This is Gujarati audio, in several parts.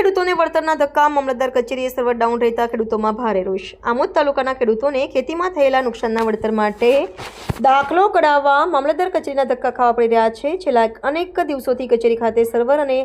ખેડૂતોને વળતરના ધક્કા, મામલતદાર કચેરીએ સર્વર ડાઉન રહેતા ખેડૂતોમાં ભારે રોષ. આમોદ તાલુકાના ખેડૂતોને ખેતીમાં થયેલા નુકસાનના વળતર માટે દાખલો કઢાવવા મામલતદાર કચેરીના ધક્કા ખાવા પડી રહ્યા છે. છેલ્લા અનેક દિવસોથી કચેરી ખાતે સર્વર અને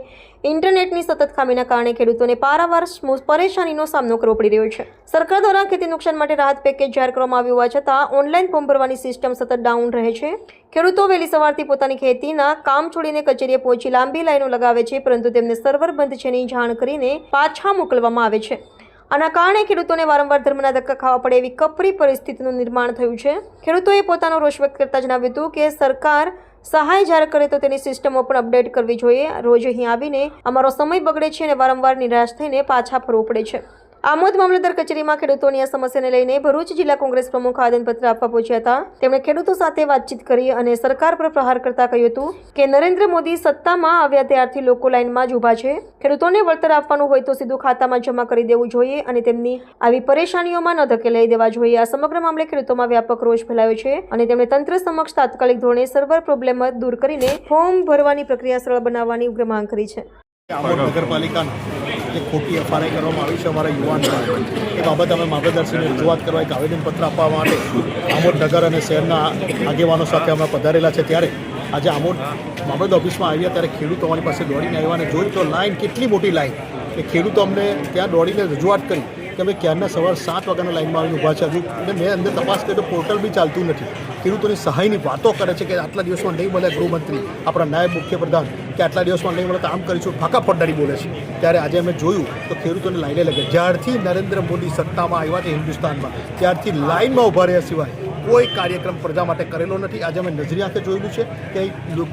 ઇન્ટરનેટની સતત ખામીના કારણે ખેડૂતોને પારાવાર પરેશાનીનો સામનો કરવો પડી રહ્યો છે. સરકાર દ્વારા ખેતી નુકસાન માટે રાહત પેકેજ જાહેર કરવામાં આવ્યું હોવા છતાં ઓનલાઈન ફોર્મ ભરવાની સિસ્ટમ સતત ડાઉન રહે છે. ખેડૂતો વહેલી સવારથી પોતાની ખેતીના કામ છોડીને કચેરીએ પહોંચી લાંબી લાઈનો લગાવે છે, પરંતુ તેમને સર્વર બંધ છે જાણ જાણ કરીને પાછા મોકલવામાં આવે છે. આના કારણે ખેડૂતોને વારંવાર ધર્મના ધક્કા ખાવા પડે એવી કપરી પરિસ્થિતિનું નિર્માણ થયું છે. ખેડૂતોએ પોતાનો રોષ વ્યક્ત કરતા જણાવ્યું હતું કે સરકાર સહાય જાહેર કરે તો તેની સિસ્ટમો પણ અપડેટ કરવી જોઈએ. રોજ અહીં આવીને અમારો સમય બગડે છે અને વારંવાર નિરાશ થઈને પાછા ફરવું પડે છે. આમોદ મામલતદાર કચેરીમાં ખેડૂતોની આ સમસ્યાને લઈને ભરૂચ જિલ્લા કોંગ્રેસ પ્રમુખ આદનપત્ર આપવા પહોંચ્યા હતા. તેમણે ખેડૂતો સાથે વાતચીત કરી અને સરકાર પર પ્રહાર કરતા કહ્યું હતું કે, નરેન્દ્ર મોદી સત્તામાં આવ્યા ત્યારથી લોકો લાઇનમાં જ ઊભા છે. ખેડૂતોને વળતર આપવાનું હોય તો સીધું ખાતામાં જમા કરી દેવું જોઈએ અને તેમની આવી પરેશાનીઓમાં ન ધકેલાઈ દેવા જોઈએ. આ સમગ્ર મામલે ખેડૂતોમાં વ્યાપક રોષ ફેલાયો છે અને તેમણે તંત્ર સમક્ષ તાત્કાલિક ધોરણે સર્વર પ્રોબ્લેમ દૂર કરીને ફોર્મ ભરવાની પ્રક્રિયા સરળ બનાવવાની માંગ કરી છે. આમોદ નગરપાલિકાના જે ખોટી એફઆરઆઈ કરવામાં આવી છે અમારા યુવાન એ બાબત અમે મામલતદારશ્રીને રજૂઆત કરવા એક આવેદનપત્ર આપવા માટે આમોદ નગર અને શહેરના આગેવાનો સાથે અમે પધારેલા છે. ત્યારે આજે આમોદ મામલત ઓફિસમાં આવ્યા ત્યારે ખેડૂતો અમારી પાસે દોડીને આવ્યા અને જોયું તો લાઈન કેટલી મોટી લાઈન. એ ખેડૂતો અમને ત્યાં દોડીને રજૂઆત કરી. કે અમે ક્યારના સવાર સાત વાગ્યાના લાઇનમાં આવીને ઊભા છે હજુ? અને મેં અંદર તપાસ કરી તો પોર્ટલ બી ચાલતું નથી. ખેડૂતોની સહાયની વાતો કરે છે કે આટલા દિવસમાં નહીં મળે ગૃહમંત્રી, આપણા નાયબ મુખ્યપ્રધાન, કે આટલા દિવસમાં નહીં મળે આમ કરીશું ફાંકા ફોડદારી બોલે છે. ત્યારે આજે અમે જોયું તો ખેડૂતોને લાઈને લગે. જ્યારથી નરેન્દ્ર મોદી સત્તામાં આવ્યા છે હિન્દુસ્તાનમાં, ત્યારથી લાઇનમાં ઊભા રહ્યા સિવાય કોઈ કાર્યક્રમ પ્રજા માટે કરેલો નથી. આજે અમે નજરી આંખે જોયેલું છે કે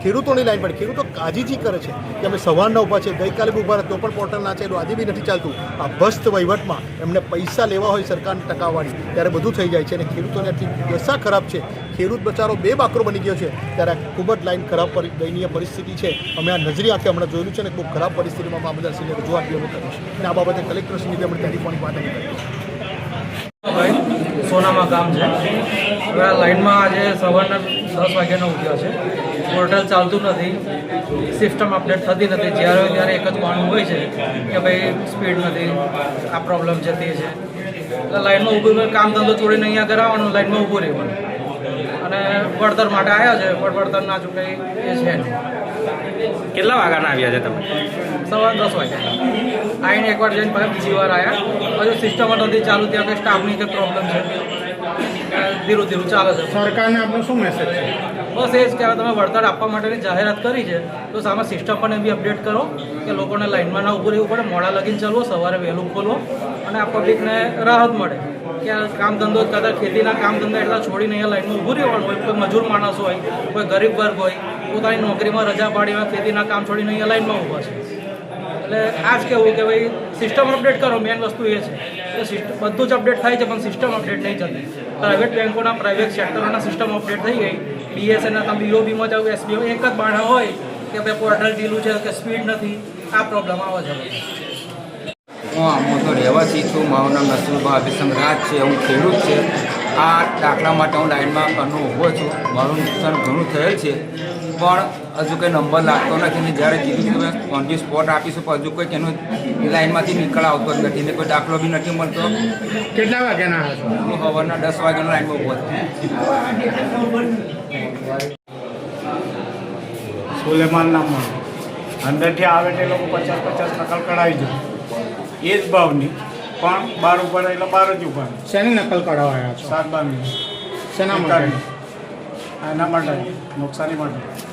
ખેડૂતોની લાઈન પર ખેડૂતો કાજીજી કરે છે કે અમે સવારના ઊભા છે ગઈકાલે ઊભા રહ્યા, તો પણ પોર્ટલ ના ચાલ્યું આજે બી નથી ચાલતું. આ ભસ્ત વહીવટમાં એમને પૈસા લેવા હોય સરકારની ટકાવાળી ત્યારે બધું થઈ જાય છે અને ખેડૂતોને આટલી દશા ખરાબ છે. ખેડૂત બચારો બે બાકરો બની ગયો છે, ત્યારે ખૂબ જ લાઈન ખરાબ દયનીય પરિસ્થિતિ છે. અમે આ નજરી આંખે હમણાં જોયેલું છે ને ખૂબ ખરાબ પરિસ્થિતિમાં મામલદારશ્રીને રજૂઆત બી અમે કરી અને આ બાબતે કલેક્ટરશ્રીની બી અમે ટેલિફોનિક વાત અમે કરી છે. ભાઈ સોનામાં કામ છે. હવે આ લાઇનમાં આજે સવારના દસ વાગ્યાનો ઉઠ્યો છે. પોર્ટલ ચાલતું નથી. સિસ્ટમ અપડેટ થતી નથી. જ્યારે ત્યારે એક જ બહાનું હોય છે કે ભાઈ સ્પીડ નથી. આ પ્રોબ્લેમ છે, તે છે. એટલે લાઇનમાં ઊભું કામ ધંધો છોડીને અહીંયા કરાવવાનું લાઇનમાં ઊભું રહેવાનું. અને વળતર માટે આવ્યા છે, પણ વળતર ના ચૂકાય એ છે કેટલા વાગ્યાના આવ્યા છે તમે? સવાર દસ વાગ્યા આવીને એકવાર જઈને પાછા બીજી વાર આવ્યા હજુ સિસ્ટમ નથી ચાલુ ત્યાં કંઈ સ્ટાફની કંઈ પ્રોબ્લેમ છે? ધીરું ધીરું ચાલે છે. સરકારને આપણો શું મેસેજ છે? બસ એ જ કે હવે તમે વળતર આપવા માટેની જાહેરાત કરી છે. તો સામે સિસ્ટમ પણ બી અપડેટ કરો કે લોકોને લાઇનમાં ના ઊભું રહેવું પડે મોડા લગીને ચાલવો સવારે વહેલું ખોલો અને આ પબ્લિકને રાહત મળે. કે આ કામ ધંધો કદાચ ખેતીના કામ ધંધા એટલા છોડીને અહીંયા લાઈનમાં ઊભું રહેવાનું હોય, કોઈ મજૂર માણસ હોય, કોઈ ગરીબ વર્ગ હોય, પોતાની નોકરીમાં રજા પાડીને ખેતીના કામ છોડીને અહીંયા લાઈનમાં ઊભા છે. એટલે આ જ કહેવું કે ભાઈ સિસ્ટમ અપડેટ કરો મેન વસ્તુ એ છે. કે સિસ્ટમ બધું જ અપડેટ થાય છે, પણ સિસ્ટમ અપડેટ નહીં થતી પ્રાઇવેટ બેંકોના પ્રાઇવેટ સેક્ટરોના સિસ્ટમ અપડેટ થઈ ગઈ. બીએસએનના તમે બીઓબીમાં જાઓ એસબીઓ એક જ બાણા હોય કે ભાઈ પોર્ટલ ઢીલું છે કે સ્પીડ નથી. આ પ્રોબ્લેમ આવે છે. બધો હું તો રહેવાસી છું. મારું નામ નસરુભા અભિસંગ રાજ છે. હું ખેડૂત છે. આ દાખલા માટે હું લાઈનમાં અનુ ઊભો છું. મારું નુકસાન ઘણું થયેલ છે. પણ હજુ કંઈ નંબર લાગતો નથી ને જ્યારે કીધું તમે ઓન ધી સ્પોટ આપીશું પણ હજુ કોઈ એનું લાઈનમાંથી નીકળ આવતો જ નથી ને કોઈ દાખલો બી નથી મળતો. કેટલા વાગ્યાના હું સવારના દસ વાગ્યાનો લાઈનમાં ઊભો છું. સુલેમાન નામનો અંદરથી આવે તે લોકો પચાસ પચાસ નકલ કઢાવી જાય એ જ ભાવની. પણ બાર ઉપર એટલે બાર જ ઉપર શેની નકલ કઢાવવા આવ્યા છો? શાકભાજી શેના માટે? એના માટે નુકસાની માટે.